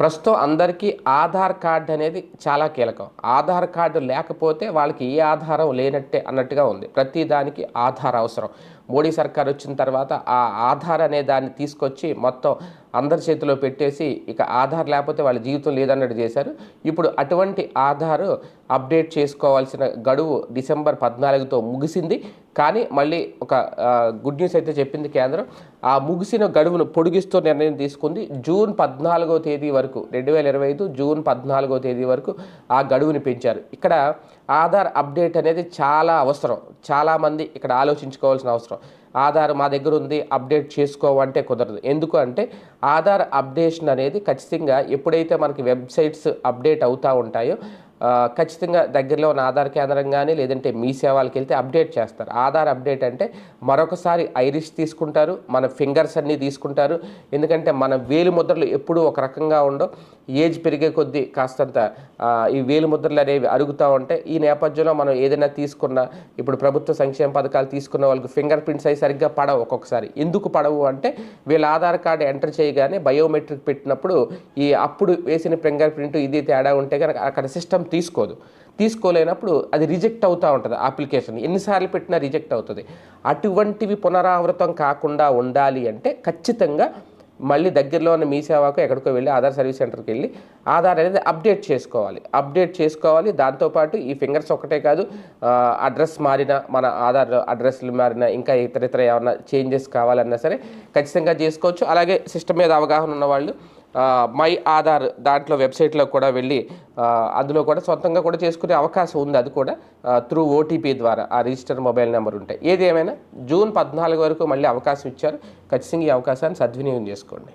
ప్రస్తుతం అందరికీ ఆధార్ కార్డ్ అనేది చాలా కీలకం. ఆధార్ కార్డు లేకపోతే వాళ్ళకి ఏ ఆధారం లేనట్టే అన్నట్టుగా ఉంది. ప్రతి దానికి ఆధార్ అవసరం. మోడీ సర్కార్ వచ్చిన తర్వాత ఆ ఆధార్ అనే దాన్ని తీసుకొచ్చి మొత్తం అందరి చేతిలో పెట్టేసి ఇక ఆధార్ లేకపోతే వాళ్ళ జీవితం లేదన్నట్టు చేశారు. ఇప్పుడు అటువంటి ఆధార్ అప్డేట్ చేసుకోవాల్సిన గడువు డిసెంబర్ పద్నాలుగుతో ముగిసింది. కానీ మళ్ళీ ఒక గుడ్ న్యూస్ అయితే చెప్పింది కేంద్రం. ఆ ముగిసిన గడువును పొడిగిస్తూ నిర్ణయం తీసుకుంది. జూన్ పద్నాలుగో తేదీ వరకు రెండు వేల ఇరవై ఐదు జూన్ పద్నాలుగో తేదీ వరకు ఆ గడువుని పెంచారు. ఇక్కడ ఆధార్ అప్డేట్ అనేది చాలా అవసరం. చాలామంది ఇక్కడ ఆలోచించుకోవాల్సిన అవసరం. ఆధార్ మా దగ్గర ఉంది అప్డేట్ చేసుకోవంటే కుదరదు. ఎందుకు అంటే ఆధార్ అప్డేషన్ అనేది ఖచ్చితంగా ఎప్పుడైతే మనకి వెబ్సైట్స్ అప్డేట్ అవుతూ ఉంటాయో ఖచ్చితంగా దగ్గరలో ఉన్న ఆధార్ కేంద్రం కానీ లేదంటే మీ సేవలకు వెళ్తే అప్డేట్ చేస్తారు. ఆధార్ అప్డేట్ అంటే మరొకసారి ఐరిష్ తీసుకుంటారు మన ఫింగర్స్ అన్నీ తీసుకుంటారు. ఎందుకంటే మన వేలు ముద్రలు ఎప్పుడూ ఒక రకంగా ఉండవు. ఏజ్ పెరిగే కొద్దీ కాస్తంత ఈ వేలు ముద్రలు అనేవి అరుగుతూ ఉంటాయి ఈ నేపథ్యంలో మనం ఏదైనా తీసుకున్న ఇప్పుడు ప్రభుత్వ సంక్షేమ పథకాలు తీసుకున్న వాళ్ళకి ఫింగర్ ప్రింట్స్ అవి సరిగ్గా పడవు ఒక్కొక్కసారి. ఎందుకు పడవు అంటే వీళ్ళ ఆధార్ కార్డు ఎంటర్ చేయగానే బయోమెట్రిక్ పెట్టినప్పుడు ఈ అప్పుడు వేసిన ఫింగర్ ప్రింట్ ఇది తేడా ఉంటే కనుక అక్కడ సిస్టమ్ తీసుకోదు. తీసుకోలేనప్పుడు అది రిజెక్ట్ అవుతూ ఉంటుంది అప్లికేషన్. ఎన్నిసార్లు పెట్టినా రిజెక్ట్ అవుతుంది. అటువంటివి పునరావృతం కాకుండా ఉండాలి అంటే ఖచ్చితంగా మళ్ళీ దగ్గరలో ఉన్న మీ సేవకు ఎక్కడికో వెళ్ళి ఆధార్ సర్వీస్ సెంటర్కి వెళ్ళి ఆధార్ అనేది అప్డేట్ చేసుకోవాలి. అప్డేట్ చేసుకోవాలి. దాంతోపాటు ఈ ఫింగర్స్ ఒకటే కాదు అడ్రస్ మారిన మన ఆధార్ అడ్రస్లు మారిన ఇంకా ఇతర ఇతర ఏమైనా చేంజెస్ కావాలన్నా సరే ఖచ్చితంగా చేసుకోవచ్చు. అలాగే సిస్టమ్ మీద అవగాహన ఉన్న వాళ్ళు మై ఆధార్ దాంట్లో వెబ్సైట్లో కూడా వెళ్ళి అందులో కూడా సొంతంగా కూడా చేసుకునే అవకాశం ఉంది. అది కూడా త్రూ ఓటీపీ ద్వారా ఆ రిజిస్టర్ మొబైల్ నెంబర్ ఉంటాయి. ఏదేమైనా జూన్ పద్నాలుగు వరకు మళ్ళీ అవకాశం ఇచ్చారు. ఖచ్చితంగా ఈ అవకాశాన్ని సద్వినియోగం చేసుకోండి.